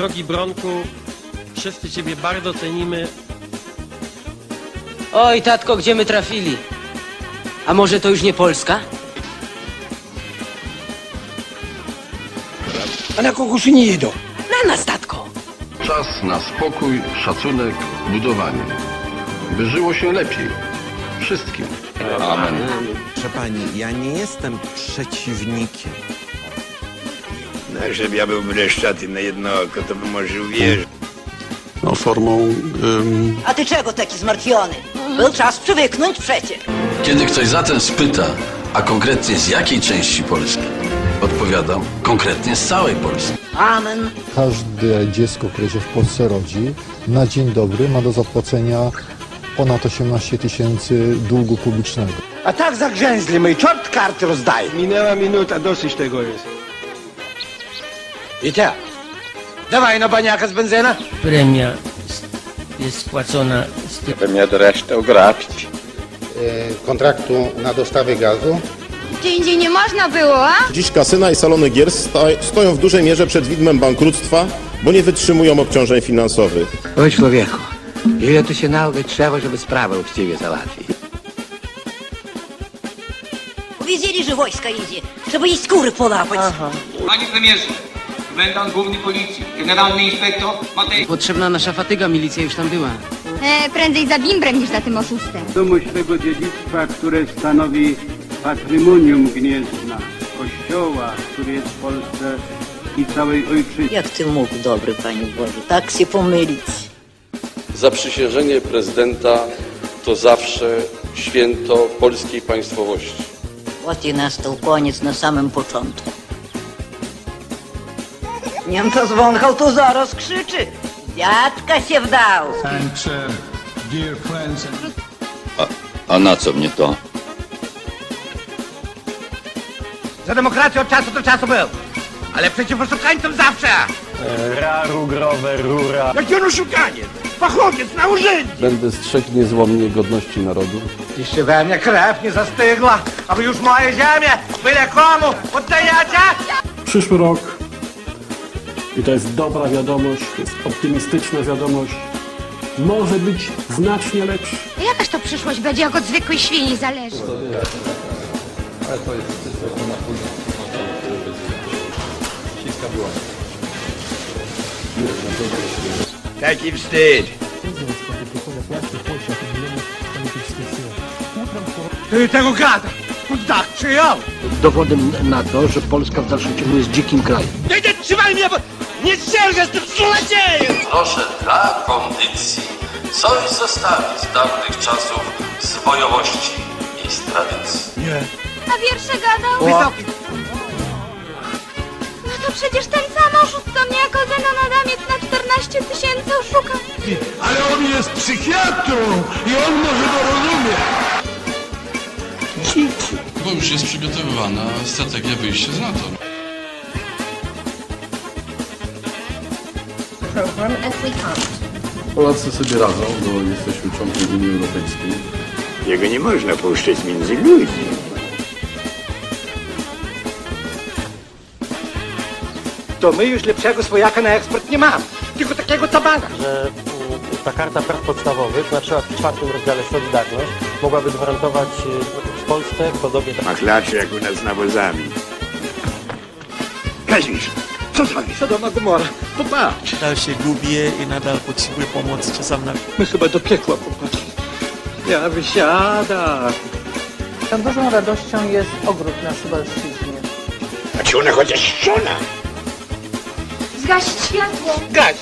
Drogi Bronku, wszyscy Ciebie bardzo cenimy. Oj, tatko, gdzie my trafili? A może to już nie Polska? A na kogo się nie jedą? Na nas, tatko! Czas na spokój, szacunek, budowanie. By żyło się lepiej. Wszystkim. Amen. Proszę pani, ja nie jestem przeciwnikiem. No, żeby ja był breszczaty na jedno oko, to bym może uwierzył. no, formą ym, A ty czego taki zmartwiony? Był czas przywyknąć przecie. Kiedy ktoś zatem spyta, a konkretnie z jakiej części Polski? Odpowiadam, konkretnie z całej Polski. Amen. Każde dziecko, które się w Polsce rodzi, na dzień dobry ma do zapłacenia ponad 18 tysięcy długu publicznego. A tak zagrzęzli my, czort karty rozdaje. Minęła minuta, dosyć tego jest. I tak. Dawaj na baniaka z benzyna. Premia jest spłacona z tym. Do resztę ograbić. kontraktu na dostawę gazu Gdzie indziej nie można było, a? Dziś kasyna i salony gier sta stoją w dużej mierze przed widmem bankructwa, bo nie wytrzymują obciążeń finansowych. Oj człowieku, ile tu się nauczyć trzeba, żeby sprawę uczciwie załatwić. Powiedzieli, że wojska idzie. Trzeba jej skóry polapać. Panie premierze, komendant główny policji, generalny inspektor Matej. Potrzebna nasza fatyga, milicja już tam była. E, prędzej za bimbrem niż za tym oszustem. Dumność tego dziedzictwa, które stanowi patrymonium Gniezna, kościoła, który jest w Polsce i całej ojczyźnie. Jak ty mógł, dobry Panie Boże, tak się pomylić? Zaprzysiężenie prezydenta to zawsze święto polskiej państwowości. Вот i nastał koniec na samym początku. Niem to zwąchał, to zaraz krzyczy. Dziadka się wdał. A na co mnie to? Za demokrację od czasu do czasu był. Ale przeciw oszukańcom zawsze. Raru, growe, rura. Jaki on oszukaniec? Fachowiec na urzędzie. Będę strzegł niezłomnie godności narodu. Jeszcze we mnie krew nie zastygła, a wy już moje ziemię byle komu oddajecie? Przyszły rok, i to jest dobra wiadomość, jest optymistyczna wiadomość, może być znacznie lepszy. Jakaż to przyszłość będzie, jak od zwykłej świni zależy? Taki wstyd. Ty tego gada. Tak przyjął. Dowodem na to, że Polska w dalszym ciągu jest dzikim krajem. Nie, nie trzymaj mnie, bo nie strzelę z tym zlociejem. Proszę dla kondycji coś zostawić z dawnych czasów z bojowości i z tradycji. A wiersze gadał? Wysoki. No to przecież ten sam oszust, co mnie jako Zenon Adamiec na 14 tysięcy oszukał. Ale on jest psychiatrą i on może to rozumie. Bo już jest przygotowywana strategia wyjścia z NATO. Polacy sobie radzą, bo jesteśmy członkiem Unii Europejskiej. Jego nie można puszczać między ludzi. To my już lepszego swojaka na eksport nie mamy. Tylko takiego tabana. Że ta karta praw podstawowych, na przykład w czwartym rozdziale Solidarność, mogłaby gwarantować w Polsce w podobie Machlacze jak u nas z nawozami. Kazimierz, co zrobisz? Sodoma Gomora. Popatrz. Nadal się gubię i nadal potrzebuję pomocy czasem na My chyba do piekła popatrz. Ja wysiadam. Tą dużą radością jest ogród na Suwalszczyźnie. A czy ona chociaż szczona? Zgasić światło. Gaś.